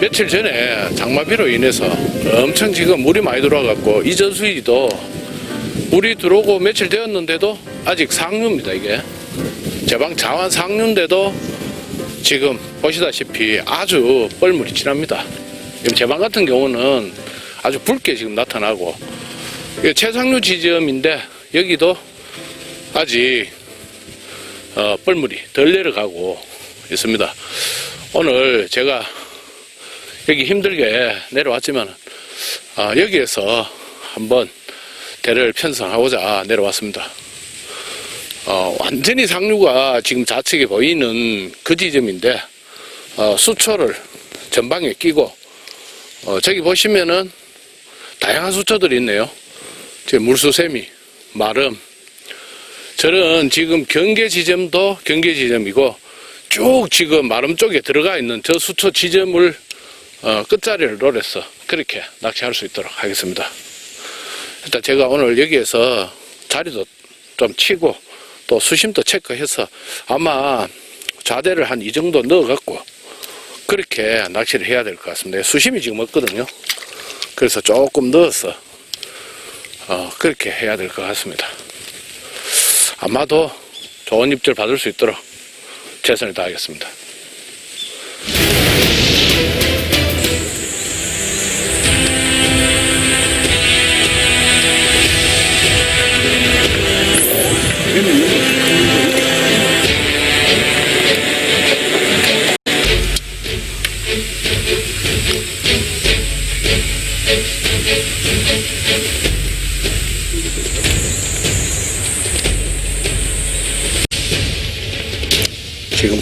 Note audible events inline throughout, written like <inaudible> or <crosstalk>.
며칠 전에 장마비로 인해서 엄청 지금 물이 많이 들어와갖고 이전 수위도 물이 들어오고 며칠 되었는데도 아직 상류입니다 이게 제방 자완 상류인데도 지금 보시다시피 아주 뻘물이 진합니다 지금 제방 같은 경우는 아주 붉게 지금 나타나고 최상류 지점인데 여기도 아직 어, 뻘물이 덜 내려가고 있습니다. 오늘 제가 여기 힘들게 내려왔지만 아, 여기에서 한번 대를 편성하고자 내려왔습니다. 어, 완전히 상류가 지금 좌측에 보이는 그 지점인데 어, 수초를 전방에 끼고 어, 저기 보시면은 다양한 수초들이 있네요. 제 물수세미, 마름, 저는 지금 경계 지점도 경계 지점이고 쭉 지금 마름 쪽에 들어가 있는 저 수초 지점을 어, 끝자리를 노려서 그렇게 낚시할 수 있도록 하겠습니다. 일단 제가 오늘 여기에서 자리도 좀 치고 또 수심도 체크해서 아마 좌대를 한 이 정도 넣어갖고 그렇게 낚시를 해야 될 것 같습니다. 수심이 지금 없거든요. 그래서 조금 넣어서 어, 그렇게 해야 될 것 같습니다. 아마도 좋은 입질 받을 수 있도록 최선을 다하겠습니다.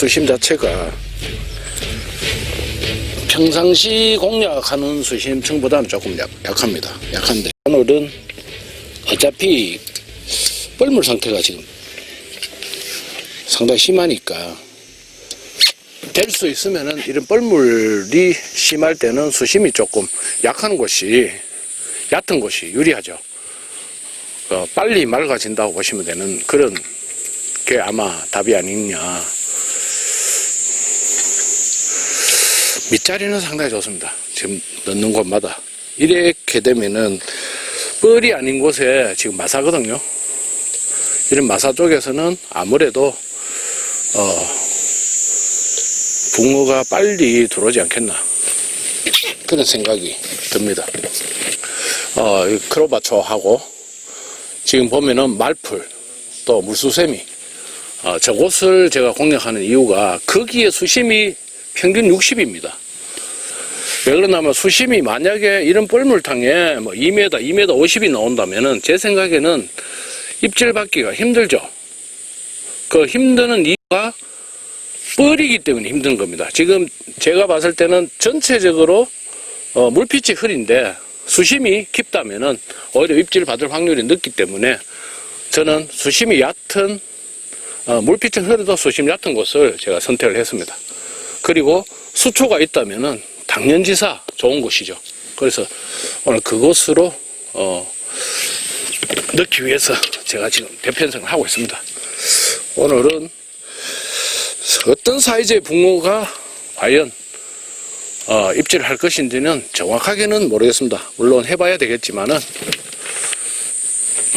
수심 자체가 평상시 공략하는 수심층보다는 조금 약, 약합니다. 약한데 오늘은 어차피 뻘물 상태가 지금 상당히 심하니까 될 수 있으면은 이런 뻘물이 심할 때는 수심이 조금 약한 곳이 얕은 곳이 유리하죠. 어, 빨리 맑아진다고 보시면 되는 그런 게 아마 답이 아니냐. 밑자리는 상당히 좋습니다. 지금 넣는 곳마다. 이렇게 되면은 뻘이 아닌 곳에 지금 마사거든요. 이런 마사 쪽에서는 아무래도 어 붕어가 빨리 들어오지 않겠나 그런 생각이 듭니다. 어, 이 크로바초하고 지금 보면은 말풀 또 물수세미 어, 저곳을 제가 공략하는 이유가 거기에 수심이 평균 60입니다. 왜 그러냐면 수심이 만약에 이런 뻘물탕에 뭐 2m, 2m 50이 나온다면은 제 생각에는 입질 받기가 힘들죠. 그 힘드는 이유가 뻘이기 때문에 힘든 겁니다. 지금 제가 봤을 때는 전체적으로 어, 물빛이 흐린데 수심이 깊다면은 오히려 입질 받을 확률이 높기 때문에 저는 수심이 얕은 어, 물빛은 흐려도 수심 얕은 곳을 제가 선택을 했습니다. 그리고 수초가 있다면은 당연지사 좋은 곳이죠. 그래서 오늘 그곳으로 어, 넣기 위해서 제가 지금 대편성을 하고 있습니다. 오늘은 어떤 사이즈의 붕어가 과연 어, 입질을 할 것인지는 정확하게는 모르겠습니다. 물론 해봐야 되겠지만은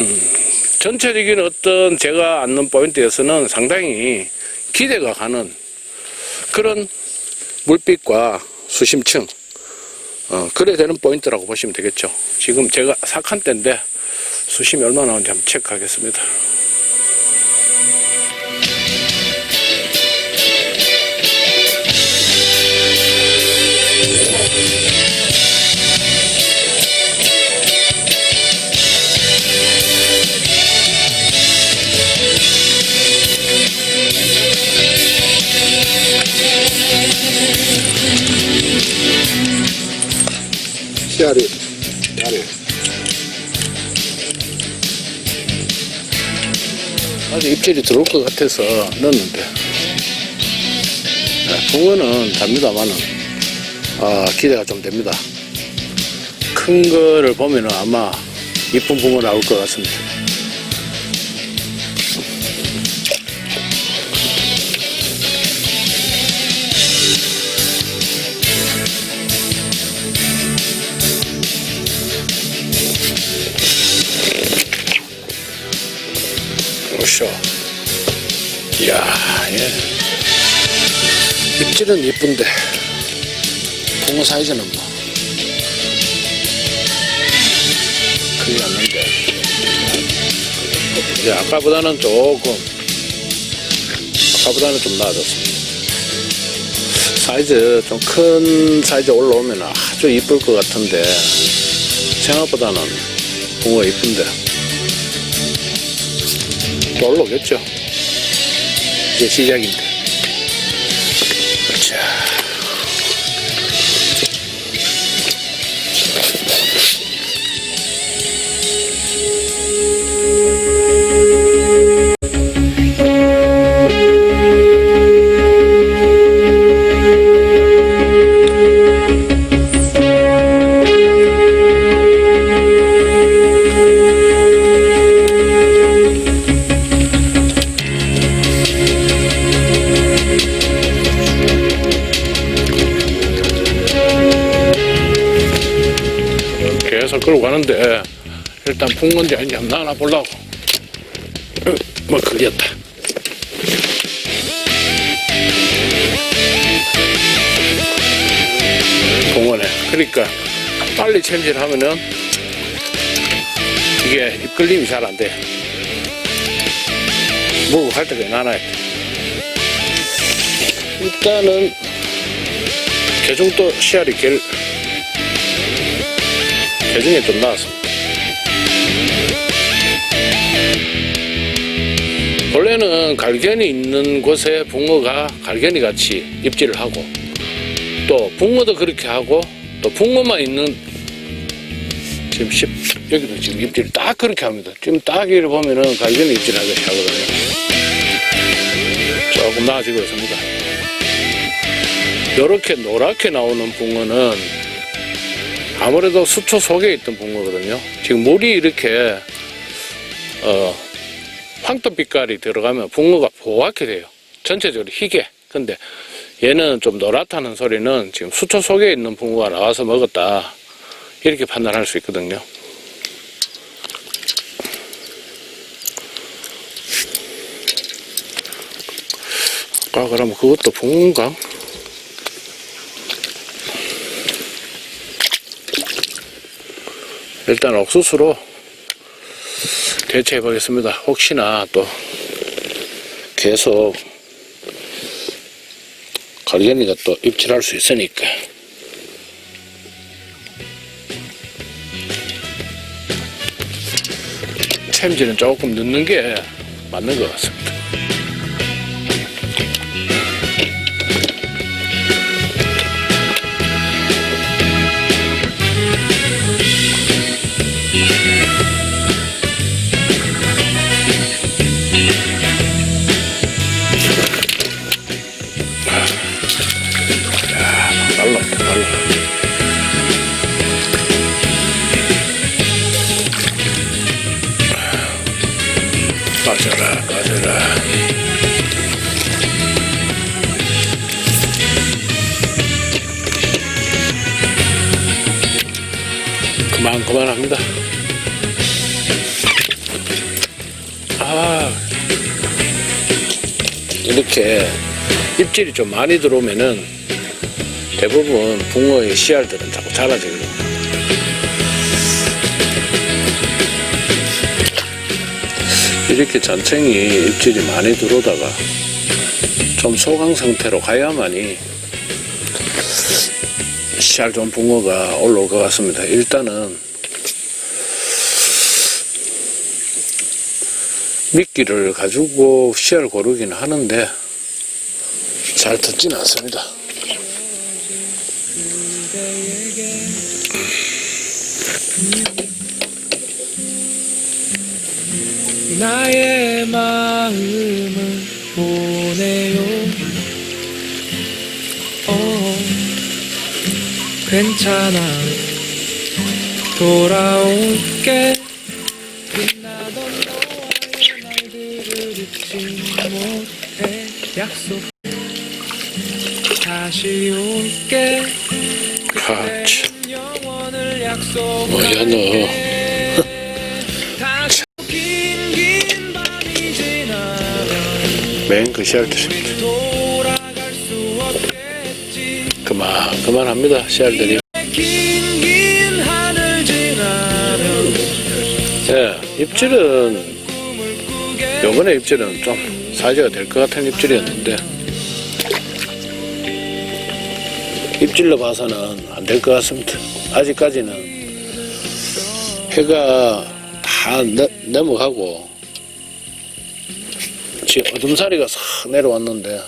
음, 전체적인 어떤 제가 앉는 포인트에서는 상당히 기대가 가는 그런 물빛과 수심층 어, 그래 되는 포인트라고 보시면 되겠죠. 지금 제가 사칸 대인데 수심이 얼마나 나오는지 한번 체크하겠습니다. 씨알이 안에 아주 입질이 들어올 것 같아서 넣었는데 네, 붕어는 잡니다만은 아, 기대가 좀 됩니다. 큰 거를 보면은 아마 이쁜 붕어 나올 것 같습니다. 이야, 예. 입질은 이쁜데, 붕어 사이즈는 뭐, 크지 않는데. 이제 아까보다는 조금, 아까보다는 좀 나아졌습니다. 사이즈, 좀 큰 사이즈 올라오면 아주 이쁠 것 같은데, 생각보다는 붕어 이쁜데. 또 올라오겠죠? 이제 시작인데. 자. 끌고 가는데 일단 붕건지 아닌지 한번 나나 보려고. 어, 뭐 걸렸다. 붕어네 그러니까 빨리 챔질하면은 이게 입걸림이 잘 안돼. 물고 갈 때가 나나야 돼 일단은 개중도 씨알이 길 개중에 좀 나왔습니다. 원래는 갈견이 있는 곳에 붕어가 갈견이 같이 입질을 하고 또 붕어도 그렇게 하고 또 붕어만 있는 지금 10, 여기도 지금 입질 딱 그렇게 합니다. 지금 딱 이를 보면은 갈견이 입질하기 시작하거든요. 조금 나아지고 있습니다. 이렇게 노랗게 나오는 붕어는 아무래도 수초 속에 있던 붕어거든요. 지금 물이 이렇게 어, 황토 빛깔이 들어가면 붕어가 보얗게 돼요. 전체적으로 희게. 근데 얘는 좀 노랗다는 소리는 지금 수초 속에 있는 붕어가 나와서 먹었다. 이렇게 판단할 수 있거든요. 아, 그러면 그것도 붕어인가? 일단 옥수수로 대체해 보겠습니다. 혹시나 또 계속 갈견이가 또 입질할 수 있으니까. 챔질은 조금 넣는 게 맞는 것 같습니다. 좀 많이 들어오면은 대부분 붕어의 씨알들은 자꾸 자라지거든요. 이렇게 잔챙이 입질이 많이 들어오다가 좀 소강 상태로 가야만이 씨알 좋은 붕어가 올라올 것 같습니다. 일단은 미끼를 가지고 씨알 고르기는 하는데 잘 듣지는 않습니다. 나의 마음을 보내요. 어, 괜찮아. 돌아올게. 빛나던 너와의 날들을 잊지 못해. 약속. 다시 올게. 약속. 뭐야, 너. 다시 긴긴 밤이 지나면 맨그 씨알들. 그만, 그만합니다, 씨알들이. 예, 입질은, 요번에 입질은 좀 사이즈가 될 것 같은 입질이었는데, 입질로 봐서는 안 될 것 같습니다. 아직까지는 해가 다 너- 넘어가고, 지금 어둠사리가 싹 내려왔는데,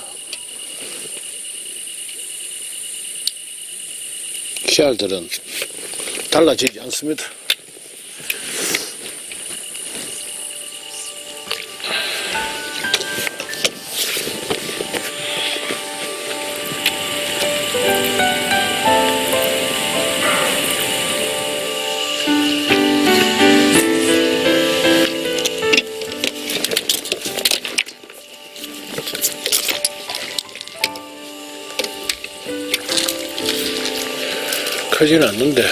씨알들은 달라지지 않습니다. 크지는 않는데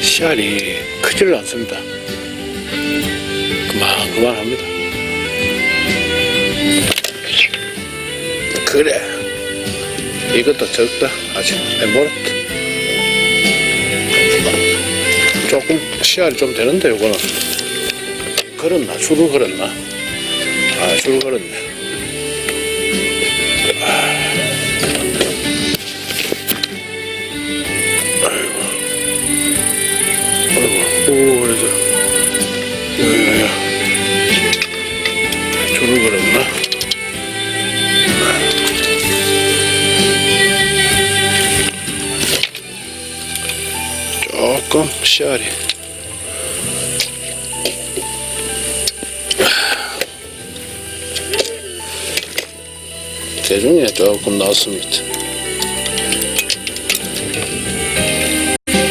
씨알이 크지를 않습니다. 그만 그만합니다. 그래. 이것도 적다. 아직 엠보라트 조금 씨알이 좀 되는데 요거는. 걸었나? 줄을 걸었나? 아 줄을 걸었네. 아이고. 오 그래서. 야야야. 줄을 걸었나 조금 씨알이 대중에 조금 나왔습니다.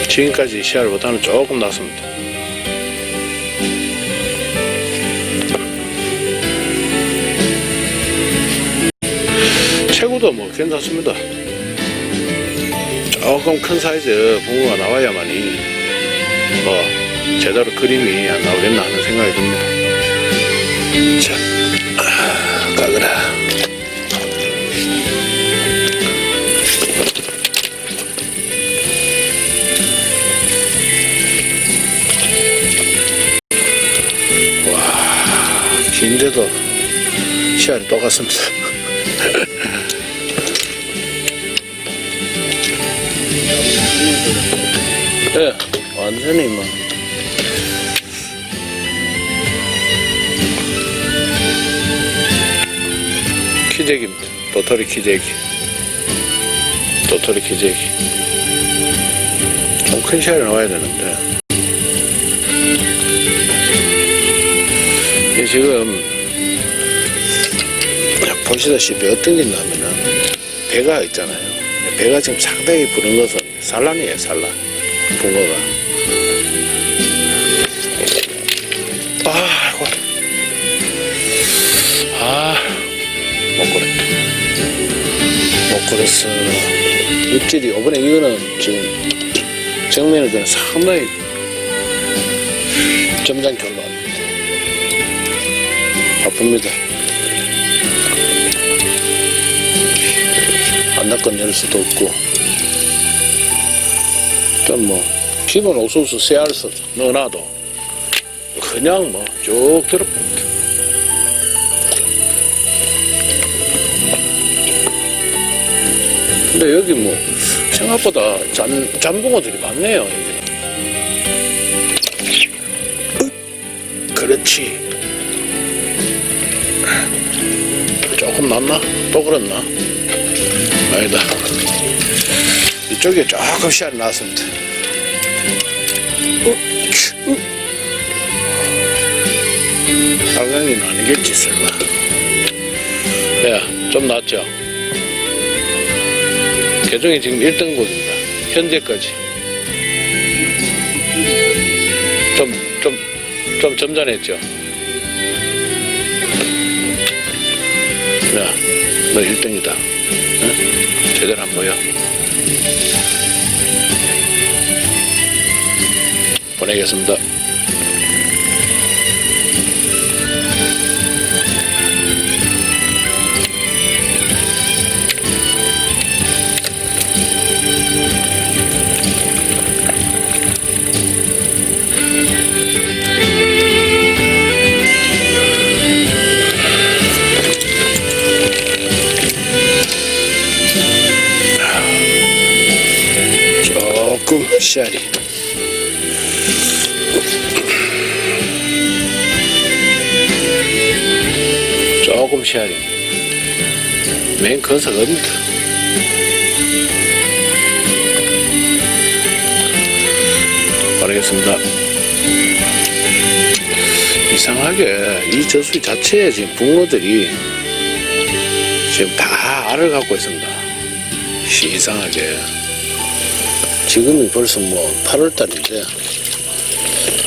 지금까지 씨알보다는 조금 낫습니다. 체구도 뭐 괜찮습니다. 조금 큰 사이즈 붕어가 나와야만이 뭐 제대로 그림이 안 나오겠나 하는 생각이 듭니다. 자, 아, 가거라. 와, 긴데도 시야이 똑같습니다. <laughs> 예, 완전히 뭐. 키재기입니다. 도토리 키재기. 도토리 키재기. 좀 큰 시야를 나와야 되는데. 이게 지금, 보시다시피 어떤 게 있냐면은, 배가 있잖아요. 배가 지금 상당히 부른 것은 산란이에요, 산란. 붕어가. 아, 못 그랬다. 못 그랬어. 입질이, 이번에 이거는 지금 정면에 그냥 상당히 점잖게 올라왔는데. 바쁩니다. 안 낚아낼 수도 없고. 일단 뭐 기본 옥수수 씨알수 넣어놔도 그냥 뭐 쭉 들어봅니다. 근데 여기 뭐 생각보다 잠, 잠붕어들이 많네요 여기는. 으, 그렇지. 조금 낫나? 또 그렇나? 아니다. 이쪽에 조금 씨알이 나왔습니다. 어, 치, 어. 달강이는 아니겠지, 설마. 야, 좀 낫죠? 개종이 지금 1등급입니다. 현재까지. 좀, 좀, 좀 점잖했죠? 야, 너 1등이다. 응? 제대로 안 보여. 보내겠습니다. 맨 커서 겁니다. 바르겠습니다. 이상하게 이 저수 자체에 지금 붕어들이 지금 다 알을 갖고 있습니다. 이상하게. 지금이 벌써 뭐 8월 달인데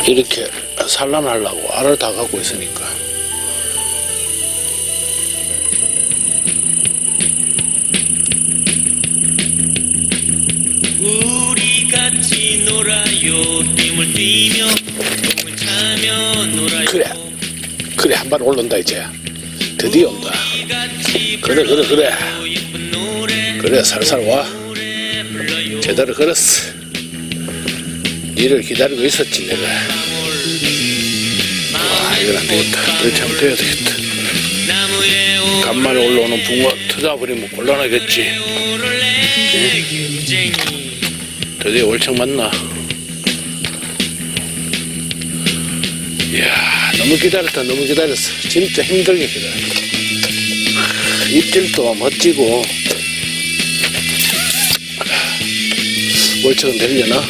이렇게 산란하려고 알을 다 갖고 있으니까 같이 놀아요. 춤을 뛰며 공을 차며 놀아요. 그래. 그래 한 발 올른다 이제. 드디어 온다. 그래 그래 그래. 그래 살살 와. 제대로 걸었어. 니를 기다리고 있었지 내가. 아 이건 안 되겠다. 그렇게 하면 돼야 되겠다. 간만에 올라오는 붕어 터져버리면 곤란하겠지. 갱쟁이 드디어 올청 맞나? 이야, 너무 기다렸다, 너무 기다렸어. 진짜 힘들게 기다렸다. 아, 입질도 멋지고. 올청은 되려나?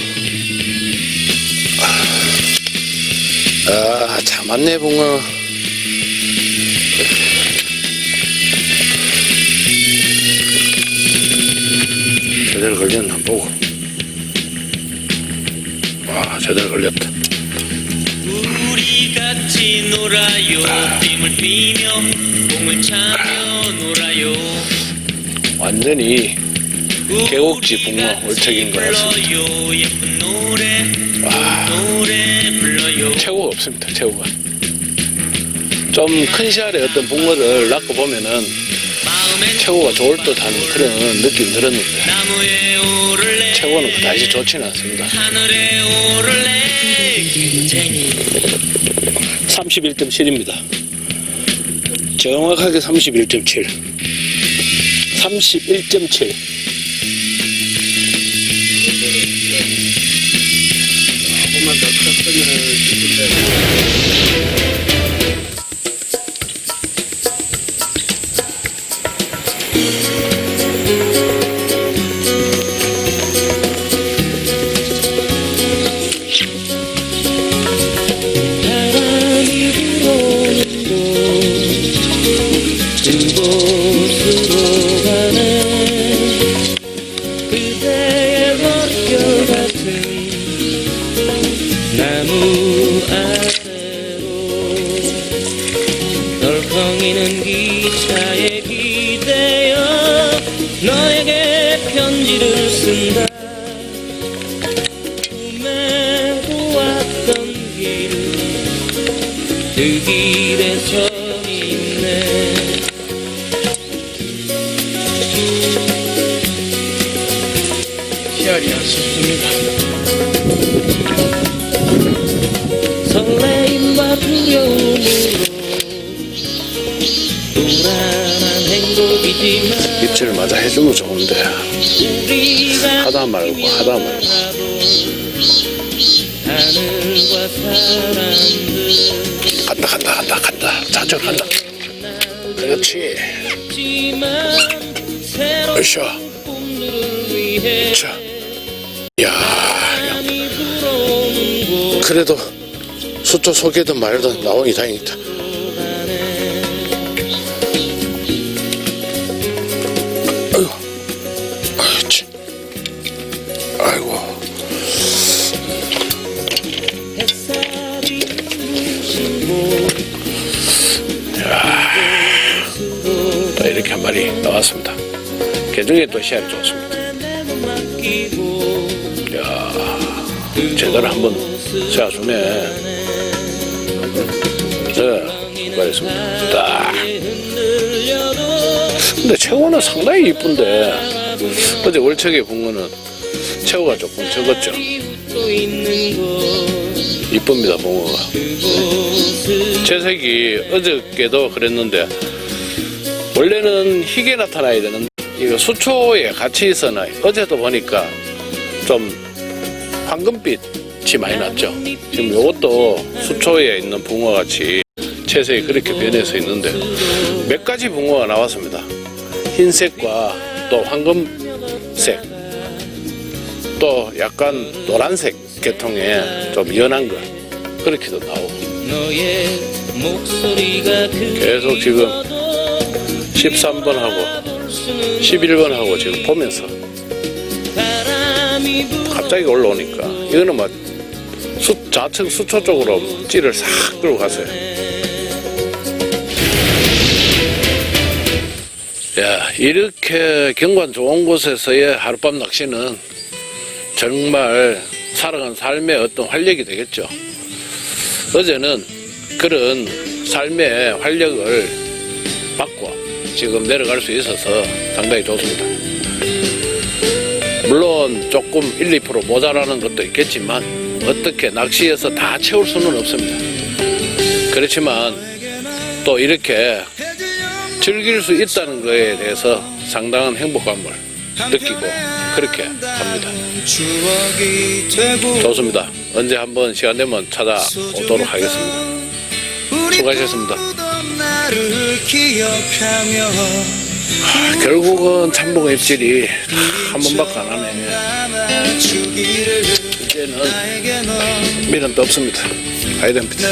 아, 참 많네, 붕어. 제대로 걸렸나 보고. 와, 제대로 걸렸다. 우리 같이 놀아요 춤을 뛰며 공을 차며 놀아요 완전히 계곡지 붕어 올책인 것 같습니다. 예쁜 노래 와. 노래 불러요 최고가 없습니다, 최고가. 좀 큰 시알의 어떤 붕어를 낳고 보면은 최고가 좋을 듯 하는 그런 느낌이 들었는데, 최고는 그다지 좋지는 않습니다. 하늘에 오를래 갱쟁이 31.7입니다. 정확하게 31.7. 31.7. 덜컹이는 기차에 기대 입질을 맞아 해주면 좋은데, 하다 말고, 하다 말고. 간다, 간다, 간다, 간다. 자주 간다. 그렇지. 으쌰. 자. 야, 그래도 수초 속에든 말든 나오니 다행이다. 개중에 또 씨알이 좋습니다. 야 제대로 한번 세워주네. 네, 수고하셨습니다. 딱. 근데 최고는 상당히 이쁜데 어제 월척에 본 거는 최고가 조금 적었죠. 이쁩니다, 붕어가. 채색이 어저께도 그랬는데 원래는 희게 나타나야 되는데 이거 수초에 같이 있어나 어제도 보니까 좀 황금빛이 많이 났죠. 지금 이것도 수초에 있는 붕어 같이 채색이 그렇게 변해서 있는데 몇 가지 붕어가 나왔습니다. 흰색과 또 황금색 또 약간 노란색 계통의 좀 연한 거 그렇게도 나오고 계속 지금 13번하고 11번 하고 지금 보면서 갑자기 올라오니까 이거는 막 수, 좌측 수초 쪽으로 찌를 싹 끌고 갔어요. 야, 이렇게 경관 좋은 곳에서의 하룻밤 낚시는 정말 살아간 삶의 어떤 활력이 되겠죠. 어제는 그런 삶의 활력을 받고 지금 내려갈 수 있어서 상당히 좋습니다. 물론 조금 1, 2% 모자라는 것도 있겠지만 어떻게 낚시에서 다 채울 수는 없습니다. 그렇지만 또 이렇게 즐길 수 있다는 것에 대해서 상당한 행복감을 느끼고 그렇게 되고 좋습니다. 언제 한번 시간 되면 찾아오도록 하겠습니다. 수고하셨습니다. 나를 기억하며 결국은 참봉 입질이 한 번밖에 안 하네. 이제는 미련도 없습니다. 가야 됩니다.